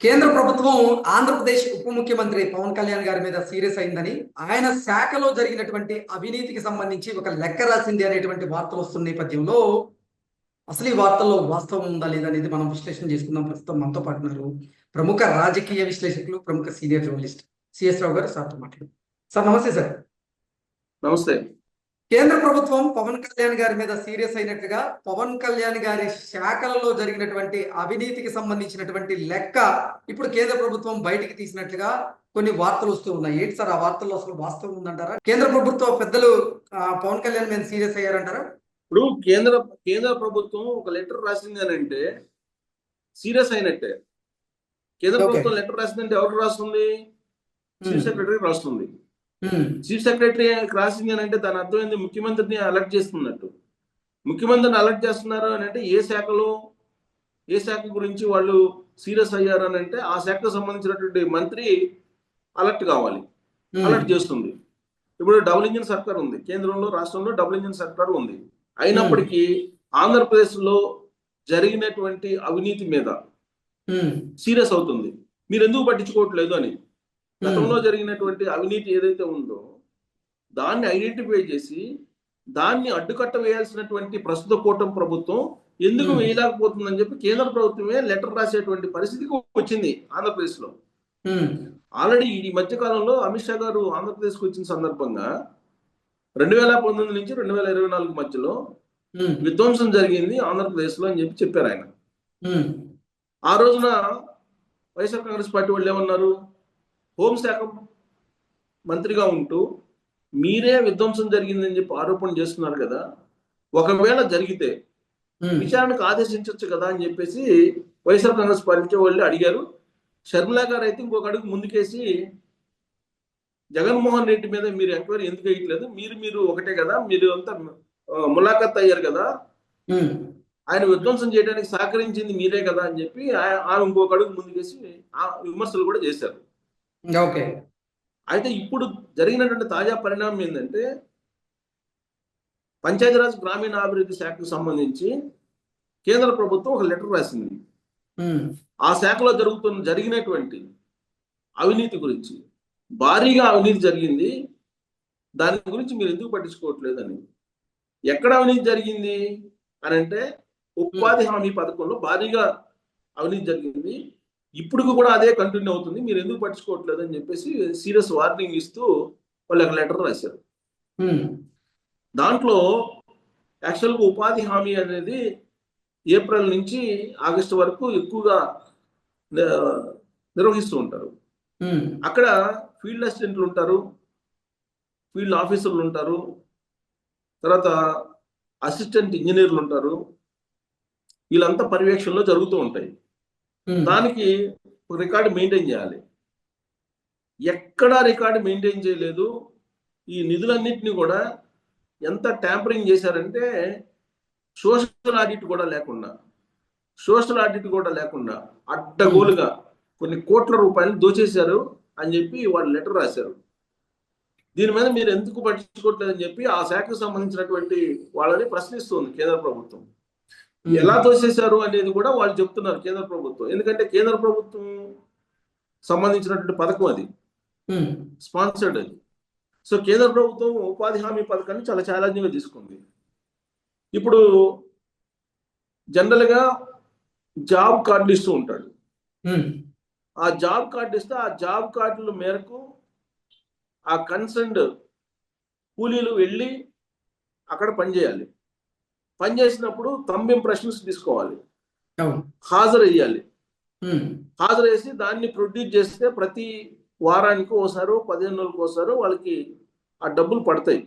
కేంద్ర ప్రభుత్వం ఆంధ్రప్రదేశ్ ఉప ముఖ్యమంత్రి పవన్ కళ్యాణ్ గారి మీద సీరియస్ అయిందని ఆయన శాఖలో జరిగినటువంటి అవినీతికి సంబంధించి ఒక లెక్క రాసింది అనేటువంటి వార్తలు వస్తున్న నేపథ్యంలో అసలు ఈ వార్తల్లో వాస్తవం ఉందా లేదా అనేది మనం విశ్లేషణ చేసుకుందాం. ప్రస్తుతం మనతో పాటు ఉన్నారు ప్రముఖ రాజకీయ విశ్లేషకులు ప్రముఖ సీనియర్ జర్నలిస్ట్ సిఎస్ రావు గారు సార్తో మాట్లాడు సార్ నమస్తే సార్. నమస్తే. కేంద్ర ప్రభుత్వం పవన్ కళ్యాణ్ గారి మీద సీరియస్ అయినట్లుగా పవన్ కళ్యాణ్ గారి శాఖలలో జరిగినటువంటి అవినీతికి సంబంధించినటువంటి లెక్క ఇప్పుడు కేంద్ర ప్రభుత్వం బయటికి తీసినట్లుగా కొన్ని వార్తలు వస్తూ ఉన్నాయి. ఏంటి సార్ ఆ వార్తల్లో అసలు వాస్తవం ఉందంటారా? కేంద్ర ప్రభుత్వ పెద్దలు పవన్ కళ్యాణ్ మీద సీరియస్ అయ్యారంటారా? ఇప్పుడు కేంద్ర కేంద్ర ప్రభుత్వం ఒక లెటర్ రాసింది అని అంటే సీరియస్ అయినట్టే. కేంద్ర. ప్రభుత్వం లెటర్ రాసిందంటే ఎవరు రాస్తుంది? చీఫ్ సెక్రటరీ రాస్తుంది. చీఫ్ సెక్రటరీ రాసింది అని అంటే దాని అర్థం ఏంది? ముఖ్యమంత్రిని అలర్ట్ చేస్తున్నట్టు. ముఖ్యమంత్రిని అలర్ట్ చేస్తున్నారు అని అంటే ఏ శాఖలో ఏ శాఖ గురించి వాళ్ళు సీరియస్ అయ్యారు అని అంటే ఆ శాఖకు సంబంధించినటువంటి మంత్రి అలర్ట్ కావాలి. అలర్ట్ చేస్తుంది. ఇప్పుడు డబుల్ ఇంజిన్ సర్కార్ ఉంది. కేంద్రంలో రాష్ట్రంలో డబుల్ ఇంజిన్ సర్కార్ ఉంది. అయినప్పటికీ ఆంధ్రప్రదేశ్లో జరిగినటువంటి అవినీతి మీద సీరియస్ అవుతుంది. మీరు ఎందుకు పట్టించుకోవట్లేదు అని? గతంలో జరిగినటువంటి అవినీతి ఏదైతే ఉందో దాన్ని ఐడెంటిఫై చేసి దాన్ని అడ్డుకట్ట వేయాల్సినటువంటి ప్రస్తుత కూటమి ప్రభుత్వం ఎందుకు. వేయలేకపోతుందని చెప్పి కేంద్ర ప్రభుత్వమే లెటర్ రాసేటువంటి పరిస్థితికి వచ్చింది ఆంధ్రప్రదేశ్లో ఆల్రెడీ ఈ మధ్య కాలంలో అమిత్ షా గారు ఆంధ్రప్రదేశ్కి వచ్చిన సందర్భంగా రెండు వేల పంతొమ్మిది నుంచి రెండు వేల ఇరవై నాలుగు మధ్యలో విధ్వంసం జరిగింది ఆంధ్రప్రదేశ్లో అని చెప్పి చెప్పారు ఆయన. ఆ రోజున వైఎస్ఆర్ కాంగ్రెస్ పార్టీ వాళ్ళు ఏమన్నారు? హోంశాఖ మంత్రిగా ఉంటూ మీరే విధ్వంసం జరిగిందని చెప్పి ఆరోపణ చేస్తున్నారు కదా. ఒకవేళ జరిగితే విచారణకు ఆదేశించవచ్చు కదా అని చెప్పేసి వైఎస్ఆర్ కాంగ్రెస్ పార్టీ వాళ్ళు అడిగారు. షర్మిలా గారు అయితే ఇంకొక అడుగు ముందుకేసి జగన్మోహన్ రెడ్డి మీద మీరు ఎంక్వైరీ ఎందుకు వేయట్లేదు? మీరు మీరు ఒకటే కదా. మీరు అంతా ములాఖత్ అయ్యారు కదా. ఆయన విధ్వంసం చేయడానికి సహకరించింది మీరే కదా అని చెప్పి ఆ- ఆమె ఇంకొక అడుగు ముందుకేసి ఆ విమర్శలు కూడా చేశారు. ఓకే. అయితే ఇప్పుడు జరిగినటువంటి తాజా పరిణామం ఏంటంటే పంచాయతీరాజ్ గ్రామీణ అభివృద్ధి శాఖకు సంబంధించి కేంద్ర ప్రభుత్వం ఒక లెటర్ రాసింది. ఆ శాఖలో జరుగుతున్న జరిగినటువంటి అవినీతి గురించి. భారీగా అవినీతి జరిగింది. దాని గురించి మీరు ఎందుకు పట్టించుకోవట్లేదని. ఎక్కడ అవినీతి జరిగింది? అని అంటే ఉపాధి హామీ పథకంలో భారీగా అవినీతి జరిగింది. ఇప్పుడు కూడా అదే కంటిన్యూ అవుతుంది. మీరు ఎందుకు పట్టించుకోవట్లేదు అని చెప్పేసి సీరియస్ వార్నింగ్ ఇస్తూ వాళ్ళు ఒక లెటర్ రాశారు. దాంట్లో యాక్చువల్గా ఉపాధి హామీ అనేది ఏప్రిల్ నుంచి ఆగస్టు వరకు ఎక్కువగా నిర్వహిస్తూ ఉంటారు. అక్కడ ఫీల్డ్ అసిస్టెంట్లు ఉంటారు. ఫీల్డ్ ఆఫీసర్లు ఉంటారు. తర్వాత అసిస్టెంట్ ఇంజనీర్లు ఉంటారు. వీళ్ళంతా పర్యవేక్షణలో జరుగుతూ ఉంటాయి. Hmm. దానికి ఒక రికార్డు మెయింటైన్ చేయాలి. ఎక్కడా రికార్డు మెయింటైన్ చేయలేదు. ఈ నిధులన్నింటినీ కూడా ఎంత ట్యాంపరింగ్ చేశారంటే సోషల్ ఆడిట్ కూడా లేకుండా సోషల్ ఆడిట్ కూడా లేకుండా అడ్డగోలుగా కొన్ని కోట్ల రూపాయలు దోచేశారు అని చెప్పి వాళ్ళు లెటర్ రాశారు. దీని మీద మీరు ఎందుకు పట్టించుకోవట్లేదని చెప్పి ఆ శాఖకు సంబంధించినటువంటి వాళ్ళని ప్రశ్నిస్తుంది కేంద్ర ప్రభుత్వం. ఎలా తోసేశారు అనేది కూడా వాళ్ళు చెప్తున్నారు కేంద్ర ప్రభుత్వం. ఎందుకంటే కేంద్ర ప్రభుత్వం సంబంధించినటువంటి పథకం అది. స్పాన్సర్డ్ అది. సో కేంద్ర ప్రభుత్వం ఉపాధి హామీ పథకాన్ని చాలా ఛాలెంజింగ్గా తీసుకుంది. ఇప్పుడు జనరల్గా జాబ్ కార్డులు ఇస్తూ ఉంటాడు. ఆ జాబ్ కార్డు ఇస్తే ఆ జాబ్ కార్డుల మేరకు ఆ కన్సర్న్డ్ కూలీలు వెళ్ళి అక్కడ పనిచేయాలి పనిచేసినప్పుడు తంబ్ ఇంప్రెషన్స్ తీసుకోవాలి. అవును. హాజరు వేయాలి ఉమ్, హాజరు వేసి దాన్ని ప్రొడ్యూస్ చేస్తే ప్రతి వారానికి ఓసారో పదిహేను రోజులకు ఓసారో వాళ్ళకి ఆ డబ్బులు పడతాయి.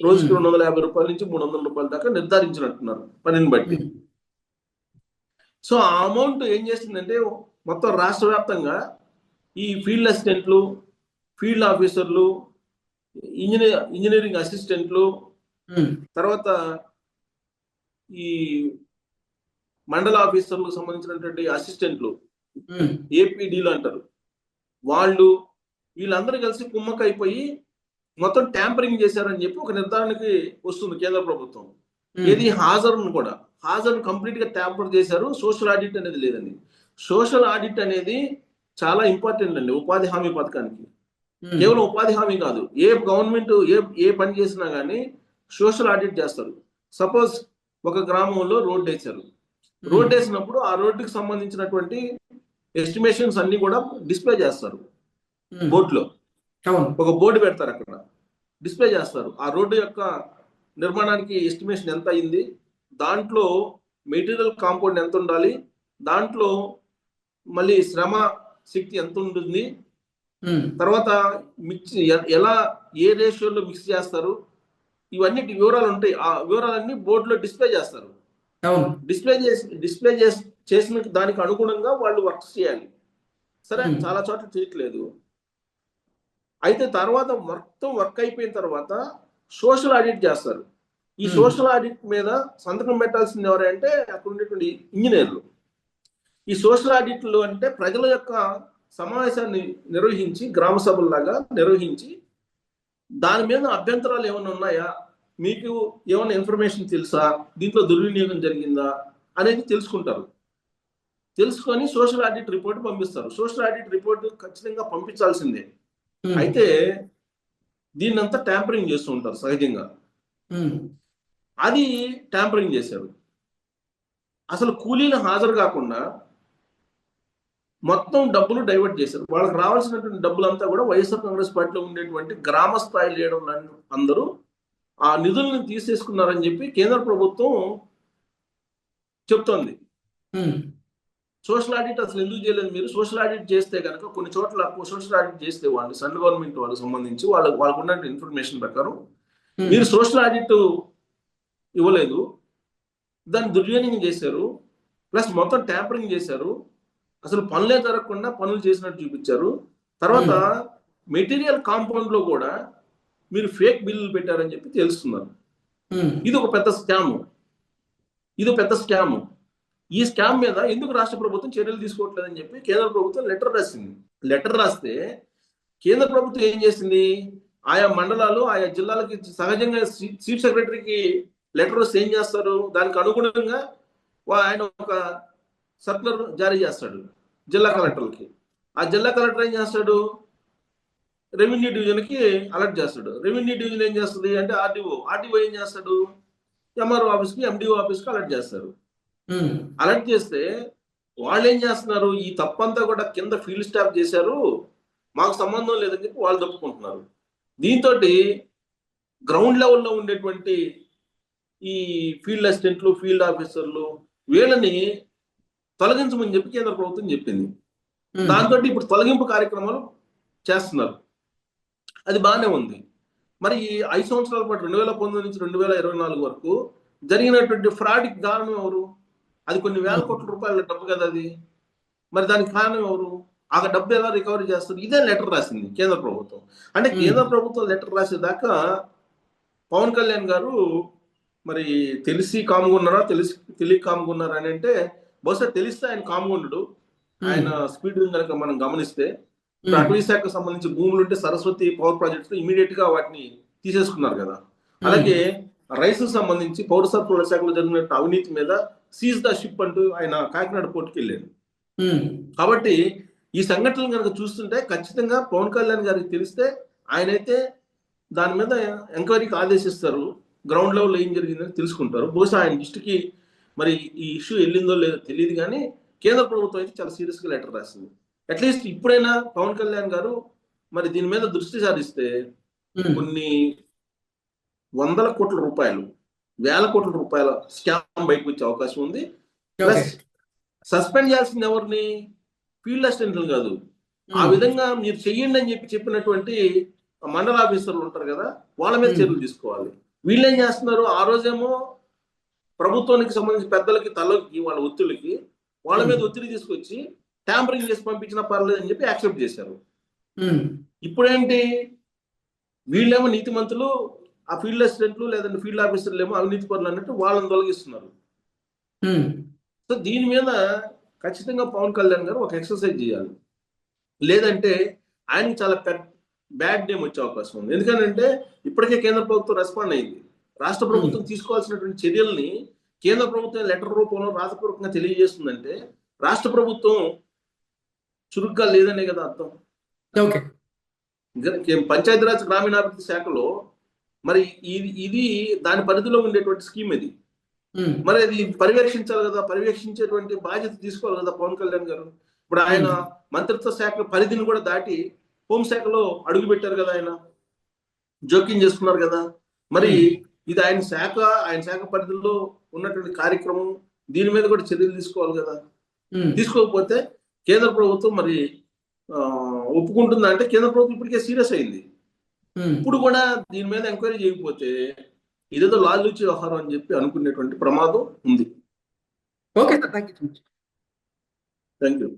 రోజుకి. రెండు వందల యాభై రూపాయల నుంచి మూడు వందల రూపాయల దాకా నిర్ధారించినట్టున్నారు పనిని బట్టి. సో ఆ అమౌంట్ ఏం చేస్తుందంటే మొత్తం రాష్ట్ర వ్యాప్తంగా ఈ ఫీల్డ్ అసిస్టెంట్లు ఫీల్డ్ ఆఫీసర్లు ఇంజనీర్ ఇంజనీరింగ్ అసిస్టెంట్లు తర్వాత ఈ మండల ఆఫీసర్లకు సంబంధించినటువంటి అసిస్టెంట్లు ఏపీడీలు అంటారు. వాళ్ళు వీళ్ళందరూ కలిసి కుమ్మక్క అయిపోయి మొత్తం ట్యాంపరింగ్ చేశారని చెప్పి ఒక నిర్ధారణకి వస్తుంది కేంద్ర ప్రభుత్వం. ఏది హాజరును కూడా. హాజరు కంప్లీట్గా ట్యాంపర్ చేశారు. సోషల్ ఆడిట్ అనేది లేదండి. సోషల్ ఆడిట్ అనేది చాలా ఇంపార్టెంట్ అండి ఉపాధి హామీ పథకానికి. కేవలం ఉపాధి హామీ కాదు. ఏ గవర్నమెంట్ ఏ ఏ పని చేసినా కానీ సోషల్ ఆడిట్ చేస్తారు. సపోజ్ ఒక గ్రామంలో రోడ్డు వేశారు. రోడ్డు వేసినప్పుడు ఆ రోడ్డుకి సంబంధించినటువంటి ఎస్టిమేషన్స్ అన్ని కూడా డిస్ప్లే చేస్తారు. బోర్డులో ఒక బోర్డు పెడతారు అక్కడ. డిస్ప్లే చేస్తారు. ఆ రోడ్డు యొక్క నిర్మాణానికి ఎస్టిమేషన్ ఎంత అయింది? దాంట్లో మెటీరియల్ కాంపౌండ్ ఎంత ఉండాలి? దాంట్లో మళ్ళీ శ్రమ శక్తి ఎంత ఉంటుంది? తర్వాత మిక్స్ ఎలా ఏ రేషియోలో మిక్స్ చేస్తారు? ఇవన్నీ వివరాలు ఉంటాయి. ఆ వివరాలన్నీ బోర్డులో డిస్ప్లే చేస్తారు. డిస్ప్లే చేసి డిస్ప్లే చేసి చేసిన దానికి అనుగుణంగా వాళ్ళు వర్క్ చేయాలి. సరే. చాలా చోట్ల చేయట్లేదు. అయితే తర్వాత మొత్తం వర్క్ అయిపోయిన తర్వాత సోషల్ ఆడిట్ చేస్తారు. ఈ. సోషల్ ఆడిట్ మీద సంతకం పెట్టాల్సింది ఎవరంటే అక్కడ ఉండేటువంటి ఇంజనీర్లు. ఈ సోషల్ ఆడిట్లు అంటే ప్రజల యొక్క సమావేశాన్ని నిర్వహించి గ్రామ సభల్లాగా నిర్వహించి దాని మీద అభ్యంతరాలు ఏమైనా ఉన్నాయా? మీకు ఏమైనా ఇన్ఫర్మేషన్ తెలుసా? దీంట్లో దుర్వినియోగం జరిగిందా? అనేది తెలుసుకుంటారు. తెలుసుకొని సోషల్ ఆడిట్ రిపోర్ట్ పంపిస్తారు. సోషల్ ఆడిట్ రిపోర్ట్ ఖచ్చితంగా పంపించాల్సిందే. ఉమ్, అయితే దీన్నంతా ట్యాంపరింగ్ చేస్తూ ఉంటారు సహజంగా. ఉమ్, అది ట్యాంపరింగ్ చేశారు. అసలు కూలీలు హాజరు కాకుండా మొత్తం డబ్బులు డైవర్ట్ చేశారు. వాళ్ళకి రావాల్సినటువంటి డబ్బులంతా కూడా వైఎస్ఆర్ కాంగ్రెస్ పార్టీలో ఉండేటువంటి గ్రామ స్థాయి లీడర్లు అందరూ ఆ నిధులను తీసేసుకున్నారని చెప్పి కేంద్ర ప్రభుత్వం చెప్తోంది. సోషల్ ఆడిట్ అసలు ఎందుకు చేయలేదు మీరు? సోషల్ ఆడిట్ చేస్తే కనుక కొన్ని చోట్ల సోషల్ ఆడిట్ చేస్తే వాళ్ళు సెంట్రల్ గవర్నమెంట్ వాళ్ళకి సంబంధించి వాళ్ళకి వాళ్ళకు ఉన్న ఇన్ఫర్మేషన్ ప్రకారం మీరు సోషల్ ఆడిట్ ఇవ్వలేదు. దాన్ని దుర్వినియోగం చేశారు. ప్లస్ మొత్తం ట్యాంపరింగ్ చేశారు. అసలు పనులే జరగకుండా పనులు చేసినట్టు చూపించారు. తర్వాత మెటీరియల్ కాంపౌండ్లో కూడా మీరు ఫేక్ బిల్లులు పెట్టారని చెప్పి తెలుస్తున్నారు. ఇది ఒక పెద్ద స్కామ్. ఇది పెద్ద స్కామ్. ఈ స్కామ్ మీద ఎందుకు రాష్ట్ర ప్రభుత్వం చర్యలు తీసుకోవట్లేదని చెప్పి కేంద్ర ప్రభుత్వం లెటర్ రాసింది. లెటర్ రాస్తే కేంద్ర ప్రభుత్వం ఏం చేసింది? ఆయా మండలాలు ఆయా జిల్లాలకి సహజంగా చీఫ్ సెక్రటరీకి లెటర్ వస్తే ఏం చేస్తారు? దానికి అనుగుణంగా ఆయన ఒక సర్కులర్ జారీ చేస్తాడు జిల్లా కలెక్టర్లకి. ఆ జిల్లా కలెక్టర్ ఏం చేస్తాడు? రెవెన్యూ డివిజన్కి అలర్ట్ చేస్తాడు. రెవెన్యూ డివిజన్ ఏం చేస్తుంది అంటే ఆర్డీఓ ఆర్డీఓ ఏం చేస్తాడు? ఎంఆర్ఓ ఆఫీస్కి ఎండిఓ ఆఫీస్కి అలర్ట్ చేస్తారు అలర్ట్ చేస్తే వాళ్ళు ఏం చేస్తున్నారు? ఈ తప్పంతా కూడా కింద ఫీల్డ్ స్టాఫ్ చేశారు. మాకు సంబంధం లేదని చెప్పి వాళ్ళు తప్పుకుంటున్నారు. దీంతో గ్రౌండ్ లెవెల్లో ఉండేటువంటి ఈ ఫీల్డ్ అసిస్టెంట్లు ఫీల్డ్ ఆఫీసర్లు వీళ్ళని తొలగించమని చెప్పి కేంద్ర ప్రభుత్వం చెప్పింది. దాంతో ఇప్పుడు తొలగింపు కార్యక్రమాలు చేస్తున్నారు. అది బాగానే ఉంది. మరి ఈ ఐదు సంవత్సరాల పాటు రెండు వేల పంతొమ్మిది నుంచి రెండు వేల ఇరవై నాలుగు వరకు జరిగినటువంటి ఫ్రాడ్కి కారణం ఎవరు? అది కొన్ని వేల కోట్ల రూపాయల డబ్బు కదా అది. మరి దానికి కారణం ఎవరు? ఆ డబ్బు ఎలా రికవరీ చేస్తారు? ఇదే లెటర్ రాసింది కేంద్ర ప్రభుత్వం. అంటే. కేంద్ర ప్రభుత్వం లెటర్ రాసేదాకా పవన్ కళ్యాణ్ గారు మరి తెలిసి కామ్గా ఉన్నారా? తెలిసి తెలియక కామ్గా ఉన్నారా అని అంటే బహుశా తెలిస్తే ఆయన కామ్గా ఉండడు. ఆయన స్పీడ్ కనుక మనం గమనిస్తే అటవీ శాఖకు సంబంధించి భూములు ఉంటే సరస్వతి పవర్ ప్రాజెక్ట్స్ ఇమీడియట్గా వాటిని తీసేసుకున్నారు కదా. అలాగే రైస్ సంబంధించి పౌర సరఫరాల శాఖలో జరిగిన అవినీతి మీద సీజ్ ద షిప్ అంటూ ఆయన కాకినాడ పోర్టుకి వెళ్ళాడు. కాబట్టి ఈ సంఘటనలు కనుక చూస్తుంటే ఖచ్చితంగా పవన్ కళ్యాణ్ గారికి తెలిస్తే ఆయనైతే దాని మీద ఎంక్వైరీకి ఆదేశిస్తారు. గ్రౌండ్ లెవెల్లో ఏం జరిగిందని తెలుసుకుంటారు. బహుశా ఆయన దృష్టికి మరి ఈ ఇష్యూ వెళ్ళిందో లేదో తెలియదు కానీ కేంద్ర ప్రభుత్వం అయితే చాలా సీరియస్గా లెటర్ రాసింది. అట్లీస్ట్ ఇప్పుడైనా పవన్ కళ్యాణ్ గారు మరి దీని మీద దృష్టి సారిస్తే కొన్ని వందల కోట్ల రూపాయలు వేల కోట్ల రూపాయల స్కామ్ బయటకు వచ్చే అవకాశం ఉంది. ప్లస్ సస్పెండ్ చేయాల్సింది ఎవరిని? ఫీల్డ్ అసిస్టెంట్లు కాదు. ఆ విధంగా మీరు చెయ్యండి అని చెప్పి చెప్పినటువంటి మండల ఆఫీసర్లు ఉంటారు కదా వాళ్ళ మీద. చర్యలు తీసుకోవాలి. వీళ్ళు ఏం చేస్తున్నారు? ఆ రోజేమో ప్రభుత్వానికి సంబంధించి పెద్దలకి తలకి వాళ్ళ ఒత్తిడికి వాళ్ళ మీద ఒత్తిడి తీసుకొచ్చి ట్యాంపరింగ్ చేసి పంపించినా పర్లేదు అని చెప్పి యాక్సెప్ట్ చేశారు. ఇప్పుడేంటి? వీళ్ళేమో నీతిమంతులు ఆ ఫీల్డ్ అసిస్టెంట్లు లేదంటే ఫీల్డ్ ఆఫీసర్లు ఏమో అవినీతి పనులు అన్నట్టు వాళ్ళని తొలగిస్తున్నారు. సో దీని మీద ఖచ్చితంగా పవన్ కళ్యాణ్ గారు ఒక ఎక్సర్సైజ్ చేయాలి. లేదంటే ఆయనకి చాలా బ్యాడ్ నేమ్ వచ్చే అవకాశం ఉంది. ఎందుకంటే ఇప్పటికే కేంద్ర ప్రభుత్వం రెస్పాండ్ అయింది. రాష్ట్ర ప్రభుత్వం తీసుకోవాల్సినటువంటి చర్యల్ని కేంద్ర ప్రభుత్వం లెటర్ రూపంలో రాతపూర్వకంగా తెలియజేస్తుందంటే రాష్ట్ర ప్రభుత్వం చురుగ్గా లేదనే కదా అర్థం. పంచాయతీరాజ్ గ్రామీణాభివృద్ధి శాఖలో మరి ఇది ఇది దాని పరిధిలో ఉండేటువంటి స్కీమ్ ఇది. మరి అది పర్యవేక్షించాలి కదా పర్యవేక్షించేటువంటి బాధ్యత తీసుకోవాలి కదా పవన్ కళ్యాణ్ గారు. ఇప్పుడు ఆయన మంత్రిత్వ శాఖ పరిధిని కూడా దాటి హోంశాఖలో అడుగు పెట్టారు కదా ఆయన. జోక్యం చేసుకున్నారు కదా. మరి ఇది ఆయన శాఖ ఆయన శాఖ పరిధిలో ఉన్నటువంటి కార్యక్రమం దీని మీద కూడా చర్యలు తీసుకోవాలి కదా. తీసుకోకపోతే కేంద్ర ప్రభుత్వం మరి ఒప్పుకుంటుందా అంటే కేంద్ర ప్రభుత్వం ఇప్పటికే సీరియస్ అయింది. ఇప్పుడు కూడా దీని మీద ఎంక్వైరీ చేయకపోతే ఇదేదో లాలూచి వ్యవహారం అని చెప్పి అనుకునేటువంటి ప్రమాదం ఉంది. Okay sir thank you thank you